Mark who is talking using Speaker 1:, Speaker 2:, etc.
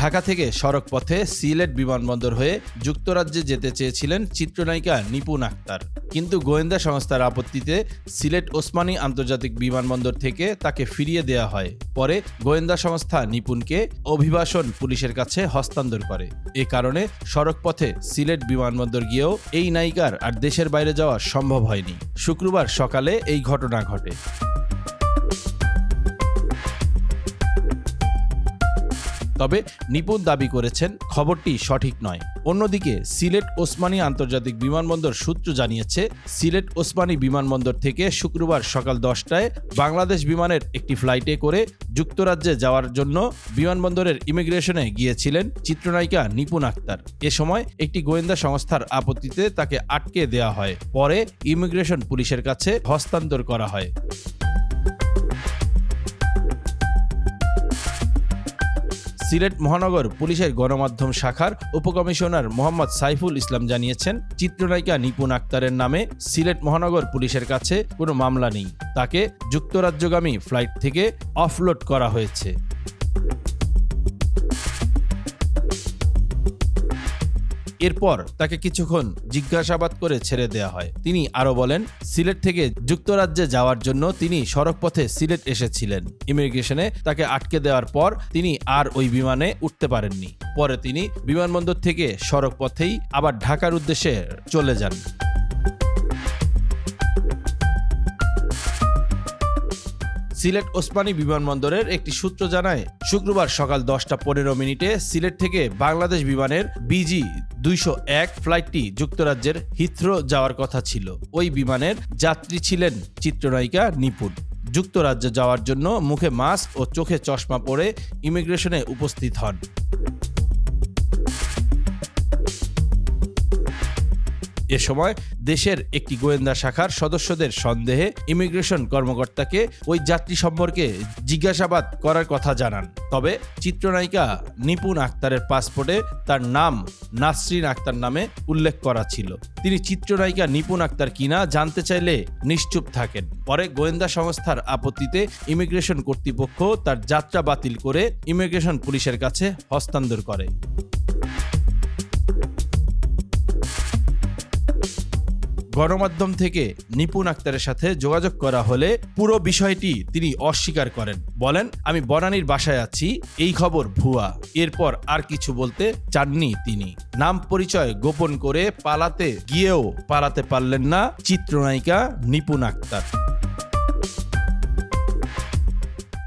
Speaker 1: ঢাকা থেকে সড়ক পথে সিলেট বিমানবন্দর হয়ে যুক্তরাজ্যে যেতে চেয়েছিলেন চিত্রনায়িকা নিপুণ আক্তার কিন্তু গোয়েন্দা সংস্থার আপত্তিতে সিলেট ওসমানী আন্তর্জাতিক বিমানবন্দর থেকে তাকে ফিরিয়ে দেয়া হয়। পরে গোয়েন্দা সংস্থা নিপুণকে অভিবাসন পুলিশের কাছে হস্তান্তর করে। এ কারণে সড়ক পথে সিলেট বিমানবন্দর গিয়েও এই নায়িকার আর দেশের বাইরে যাওয়া সম্ভব হয়নি। শুক্রবার সকালে এই ঘটনা ঘটে। তবে নিপুণ দাবি করেছেন খবরটি সঠিক নয়। অন্যদিকে সিলেট ওসমানী আন্তর্জাতিক বিমানবন্দর সূত্র জানিয়েছে, সিলেট ওসমানী বিমানবন্দর থেকে শুক্রবার সকাল দশটায় বাংলাদেশ বিমানের একটি ফ্লাইটে করে যুক্তরাজ্যে যাওয়ার জন্য বিমানবন্দরের ইমিগ্রেশনে গিয়েছিলেন চিত্রনায়িকা নিপুণ আক্তার। এ সময় একটি গোয়েন্দা সংস্থার আপত্তিতে তাকে আটকে দেওয়া হয়। পরে ইমিগ্রেশন পুলিশের কাছে হস্তান্তর করা হয়। সিলেট মহানগর পুলিশের গণমাধ্যম শাখার উপকমিশনার মোহাম্মদ সাইফুল ইসলাম জানিয়েছেন, চিত্রনায়িকা নিপুণ আক্তারের নামে সিলেট মহানগর পুলিশের কাছে কোনো মামলা নেই। তাকে যুক্তরাজ্যগামী ফ্লাইট থেকে অফলোড করা হয়েছে। এরপর তাকে কিছুক্ষণ জিজ্ঞাসাবাদ করে ছেড়ে দেয়া হয়। তিনি আরও বলেন, সিলেট থেকে যুক্তরাজ্যে যাওয়ার জন্য তিনি সড়কপথে সিলেট এসেছিলেন। ইমিগ্রেশনে তাকে আটকে দেওয়ার পর তিনি আর ওই বিমানে উঠতে পারেননি। পরে তিনি বিমানবন্দর থেকে সড়ক পথেই আবার ঢাকার উদ্দেশ্যে চলে যান। সিলেট ওসমানী বিমানবন্দরের একটি সূত্র জানায়, শুক্রবার সকাল দশটা পনেরো মিনিটে সিলেট থেকে বাংলাদেশ বিমানের বিজি দুইশো এক ফ্লাইটটি যুক্তরাজ্যের হিথ্রো যাওয়ার কথা ছিল। ওই বিমানের যাত্রী ছিলেন চিত্রনায়িকা নিপুণ। যুক্তরাজ্যে যাওয়ার জন্য মুখে মাস্ক ও চোখে চশমা পরে ইমিগ্রেশনে উপস্থিত হন। এ সময় দেশের একটি গোয়েন্দা শাখার সদস্যদের সন্দেহে ইমিগ্রেশন কর্মকর্তাকে ওই যাত্রী সম্পর্কে জিজ্ঞাসাবাদ করার কথা জানান। তবে চিত্রনায়িকা নিপুণ আক্তারের পাসপোর্টে তার নাম নাসরিন আক্তার নামে উল্লেখ করা ছিল। তিনি চিত্রনায়িকা নিপুণ আক্তার কিনা জানতে চাইলে নিশ্চুপ থাকেন। পরে গোয়েন্দা সংস্থার আপত্তিতে ইমিগ্রেশন কর্তৃপক্ষ তার যাত্রা বাতিল করে ইমিগ্রেশন পুলিশের কাছে হস্তান্তর করে। গণমাধ্যম থেকে নিপুণ আক্তারের সাথে যোগাযোগ করা হলে পুরো বিষয়টি তিনি অস্বীকার করেন। বলেন, আমি বনানীর বাসায় আছি, এই খবর ভুয়া। এরপর আর কিছু বলতে চাননি তিনি। নাম পরিচয় গোপন করে পালাতে গিয়েও পালাতে পারলেন না চিত্রনায়িকা নিপুণ আক্তার।